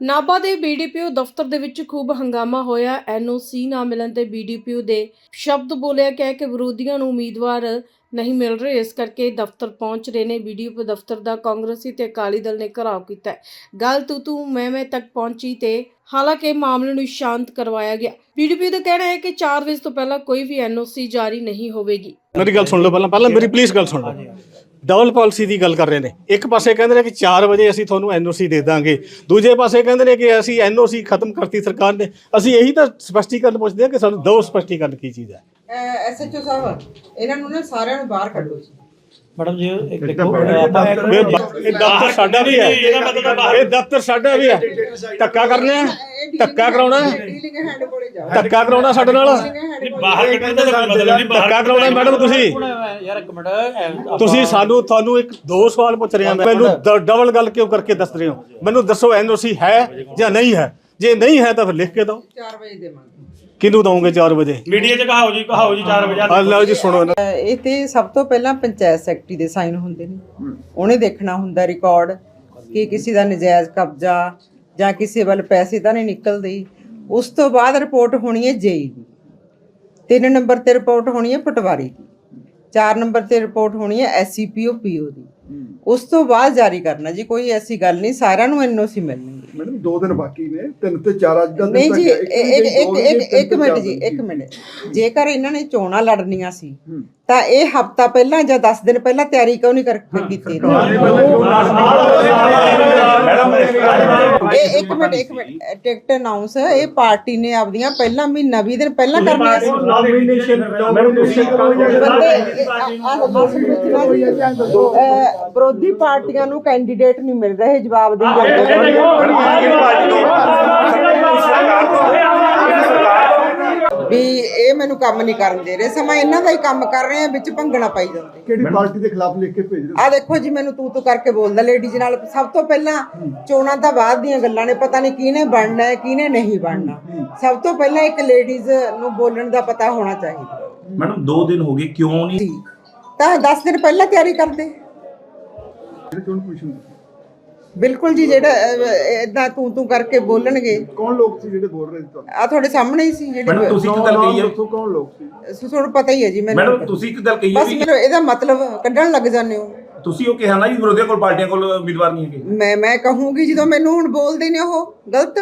ਨਾਭਾ ਦੇ ਬੀਡੀਪੀਓ ਦਫ਼ਤਰ ਦੇ ਵਿੱਚ ਖੂਬ ਹੰਗਾਮਾ ਹੋਇਆ। ਐਨਓਸੀ ਨਾ ਮਿਲਣ ਤੇ ਬੀਡੀਪੀਓ ਦੇ ਸ਼ਬਦ ਬੋਲਿਆ ਗਿਆ ਕਿ ਵਿਰੋਧੀਆਂ ਨੂੰ ਉਮੀਦਵਾਰ ਨਹੀਂ ਮਿਲ ਰਹੇ। ਇਸ ਕਰਕੇ ਦਫ਼ਤਰ ਪਹੁੰਚ ਰਹੇ ਨੇ। ਬੀਡੀਪੀਓ ਦਫ਼ਤਰ ਦਾ ਕਾਂਗਰਸੀ ਤੇ ਅਕਾਲੀ ਦਲ ਨੇ ਘਰਾਓ ਕੀਤਾ ਗੱਲ ਤੂੰ ਤੂੰ ਮੈਂ ਮੈਂ ਤੱਕ ਪਹੁੰਚੀ ਤੇ ਹਾਲਾਂਕਿ ਮਾਮਲੇ ਨੂੰ ਸ਼ਾਂਤ ਕਰਵਾਇਆ ਗਿਆ। ਬੀਡੀਪੀਓ ਦਾ ਕਹਿਣਾ ਹੈ ਕਿ 4 ਵਜੇ ਤੋਂ ਪਹਿਲਾਂ ਕੋਈ ਵੀ ਐਨਓਸੀ ਜਾਰੀ ਨਹੀਂ ਹੋਵੇਗੀ। ਮੇਰੀ ਗੱਲ ਸੁਣ ਲਓ ਪਹਿਲਾਂ ਪਹਿਲਾਂ ਮੇਰੀ ਪਲੀਜ਼ ਗੱਲ ਸੁਣ ਲਓ। ਡਬਲ ਪਾਲਿਸੀ ਦੀ ਗੱਲ ਕਰ ਰਹੇ ਨੇ। ਇੱਕ ਪਾਸੇ ਕਹਿੰਦੇ ਨੇ ਕਿ 4 ਵਜੇ ਅਸੀਂ ਤੁਹਾਨੂੰ ਐਨਓਸੀ ਦੇ ਦਾਂਗੇ। ਦੂਜੇ ਪਾਸੇ ਕਹਿੰਦੇ ਨੇ ਕਿ ਅਸੀਂ ਐਨਓਸੀ ਖਤਮ ਕਰਤੀ ਸਰਕਾਰ ਨੇ। ਅਸੀਂ ਇਹੀ ਤਾਂ ਸਪਸ਼ਟੀਕਰਨ ਪੁੱਛਦੇ ਹਾਂ ਕਿ ਸਾਨੂੰ ਦੋ ਸਪਸ਼ਟੀਕਰਨ ਕੀ ਚੀਜ਼ ਹੈ। ਐਸਐਚਓ ਸਾਹਿਬ, ਇਹਨਾਂ ਨੂੰ ਨਾ ਸਾਰਿਆਂ ਨੂੰ ਬਾਹਰ ਕੱਢੋ ਜੀ। ਮੈਡਮ ਜੀ ਇੱਕ ਦੇਖੋ ਆਪਾਂ ਇੱਕ ਇਹ ਬ- ਇਹ ਦਫ਼ਤਰ ਸਾਡਾ ਵੀ ਹੈ। ਇਹ ਦਫ਼ਤਰ ਸਾਡਾ ਵੀ ਹੈ। ਧੱਕਾ ਕਰਨਾ ਹੈ? ਧੱਕਾ ਕਰਾਉਣਾ ਹੈ? ਡੀਲਿੰਗ ਹੈਂਡ ਕੋਲੇ ਜਾਓ ਧੱਕਾ ਕਰਾਉਣਾ ਸਾਡੇ ਨਾਲ? ਬਾਹਰ ਕੱਢਣ ਦਾ ਮਤਲਬ ਨਹੀਂ ਬਾਹਰ ਧੱਕਾ ਕਰਾਉਣਾ ਮੈਡਮ ਤੁਸੀਂ? ਯਾਰ ਇੱਕ ਮਿੰਟ ਇਹ ਤੁਸੀਂ ਸਾਨੂੰ ਤੁਹਾਨੂੰ ਇੱਕ ਦੋ ਸਵਾਲ ਪੁੱਛ ਰਹੇ ਮੈਂ ਮੈਨੂੰ ਡਬਲ ਗੱਲ ਕਿਉਂ ਕਰਕੇ ਦੱਸ ਰਹੇ ਹੋ? ਮੈਨੂੰ ਦੱਸੋ ਐਨਓਸੀ ਹੈ ਜਾਂ ਨਹੀਂ ਹੈ? ਜੇ ਨਹੀਂ ਹੈ ਤਾਂ ਫਿਰ ਲਿਖ ਕੇ ਦਿਓ। 4 ਵਜੇ ਦੇਵਾਂਗੇ। ਕਿਹਨੂੰ ਦਵੋਗੇ 4 ਵਜੇ? ਮੀਡੀਆ 'ਚ ਕਹਾਓ ਜੀ ਕਹਾਓ ਜੀ 4 ਵਜੇ ਆ ਲਓ ਜੀ ਸੁਣੋ ਇਹ ਤੇ ਸਭ ਤੋਂ ਪਹਿਲਾਂ ਪੰਚਾਇਤ ਸੈਕਟਰੀ ਦੇ ਸਾਈਨ ਹੁੰਦੇ ਨੇ। ਉਹਨੇ ਦੇਖਣਾ ਹੁੰਦਾ ਰਿਕਾਰਡ ਕਿ ਕਿਸੇ ਦਾ ਨਜਾਇਜ਼ ਕਬਜ਼ਾ ਜਾਂ ਕਿਸੇ ਵੱਲ ਪੈਸੇ ਤਾਂ ਨਹੀਂ ਨਿਕਲਦੇ। ਉਸ ਤੋਂ ਬਾਅਦ ਰਿਪੋਰਟ ਹੋਣੀ ਹੈ ਜੇਈ ਦੀ। ਤਿੰਨ ਨੰਬਰ ਤੇ ਰਿਪੋਰਟ ਹੋਣੀ ਹੈ ਪਟਵਾਰੀ ਦੀ। ਚਾਰ ਨੰਬਰ ਤੇ ਰਿਪੋਰਟ ਹੋਣੀ ਹੈ ਐਸਸੀਪੀਓ ਪੀਓ ਦੀ। ਉਸ ਤੋਂ ਬਾਅਦ ਜਾਰੀ ਕਰਨਾ ਜੀ ਕੋਈ ਐਸੀ ਗੱਲ ਨਹੀਂ ਸਾਰਿਆਂ ਨੂੰ ਐਨਓਸੀ ਮਿਲਣਗੇ ਮੈਡਮ ਦੋ ਦਿਨ ਬਾਕੀ ਨੇ ਤਿੰਨ ਤੇ ਚਾਰ ਅੱਜ ਦਾ ਨਹੀਂ ਜੀ ਇੱਕ ਇੱਕ ਇੱਕ ਮਿੰਟ ਜੀ। ਇੱਕ ਮਿੰਟ। ਜੇਕਰ ਇਹਨਾਂ ਨੇ ਚੋਣਾਂ ਲੜਨੀਆਂ ਸੀ ਤਾਂ ਇਹ ਹਫਤਾ ਪਹਿਲਾਂ ਜਾਂ 10 ਦਿਨ ਪਹਿਲਾਂ ਤਿਆਰੀ ਕਿਉਂ ਨਹੀਂ ਕਰਕੇ ਕੀਤੀ ਇਹ ਇੱਕ ਮਿੰਟ ਇੱਕ ਮਿੰਟ ਟਿਕਟ ਅਨਾਉਂਸ ਇਹ ਪਾਰਟੀ ਨੇ ਆਪਦੀਆਂ ਪਹਿਲਾਂ ਮਹੀਨਾ 20 ਦਿਨ ਪਹਿਲਾਂ ਕਰਨੀਆਂ ਸੀ। ਵਿਰੋਧੀ ਪਾਰਟੀਆਂ ਨੂੰ ਕੈਂਡੀਡੇਟ ਨਹੀਂ ਮਿਲ ਰਹੇ ਜਵਾਬ ਦੀ ਵੀ ਇਹ ਮੈਨੂੰ ਕੰਮ ਨਹੀਂ ਕਰਨ ਦੇ ਰਹੇ। ਸਮਾਂ ਇਹਨਾਂ ਦਾ ਹੀ ਕੰਮ ਕਰ ਰਹੇ ਆ ਵਿੱਚ ਭੰਗਣਾ ਪਾਈ ਜਾਂਦੇ। ਕਿਹੜੀ ਪਾਰਟੀ ਦੇ ਖਿਲਾਫ ਲਿਖ ਕੇ ਭੇਜ ਰਹੇ ਆ ਦੇਖੋ ਜੀ ਮੈਨੂੰ ਤੂੰ ਤੂੰ ਕਰਕੇ ਬੋਲਦਾ ਲੇਡੀਜ਼ ਨਾਲ। ਸਭ ਤੋਂ ਪਹਿਲਾਂ ਚੋਣਾਂ ਤਾਂ ਬਾਅਦ ਦੀਆਂ ਗੱਲਾਂ ਨੇ ਪਤਾ ਨਹੀਂ ਕਿਹਨੇ ਬਣਨਾ ਹੈ ਕਿਹਨੇ ਨਹੀਂ ਬਣਨਾ। ਸਭ ਤੋਂ ਪਹਿਲਾਂ ਇੱਕ ਲੇਡੀਜ਼ ਨੂੰ ਬੋਲਣ ਦਾ ਪਤਾ ਹੋਣਾ ਚਾਹੀਦਾ। ਮੈਡਮ 2 ਦਿਨ ਹੋ ਗਏ ਕਿਉਂ ਨਹੀਂ? ਤਾਂ 10 ਦਿਨ ਪਹਿਲਾਂ ਤਿਆਰੀ ਕਰਦੇ। ਚੋਣ ਕਮਿਸ਼ਨ। ਬਿਲਕੁਲ ਜੀ ਜਿਹੜਾ ਇਦਾਂ ਤੂੰ ਤੂੰ ਕਰਕੇ ਬੋਲਣਗੇ। ਕੌਣ ਲੋਕ ਸੀ ਜਿਹੜੇ ਬੋਲ ਰਹੇ ਸੀ ਤੁਹਾਨੂੰ? ਆ ਤੁਹਾਡੇ ਸਾਹਮਣੇ ਹੀ ਸੀ ਮੈਡਮ ਜਿਹੜੇ ਤੁਸੀਂ ਇੱਕ ਗੱਲ ਕਹੀ ਹੈ। ਦੱਸੋ ਕੌਣ ਲੋਕ ਸੀ? ਤੁਹਾਨੂੰ ਪਤਾ ਹੀ ਹੈ ਜੀ ਮੈਨੂੰ ਮੈਡਮ ਤੁਸੀਂ ਇੱਕ ਗੱਲ ਕਹੀ ਹੈ ਬਸ ਵੀ ਮੈਨੂੰ ਇਹਦਾ ਮਤਲਬ ਕੱਢਣ ਲੱਗ ਜਾਂਦੇ ਹੋ। ਤੁਸੀਂ ਉਹ ਕਿਹਾ ਨਾ ਜੀ ਵਿਰੋਧੀਆਂ ਕੋਲ ਪਾਰਟੀਆਂ ਕੋਲ ਉਮੀਦਵਾਰ ਨਹੀਂ ਹੈਗੇ। ਮੈਂ ਮੈਂ ਕਹੂੰਗੀ ਜਦੋਂ ਮੈਨੂੰ ਹੁਣ ਬੋਲਦੇ ਨੇ ਉਹ ਗਲਤ?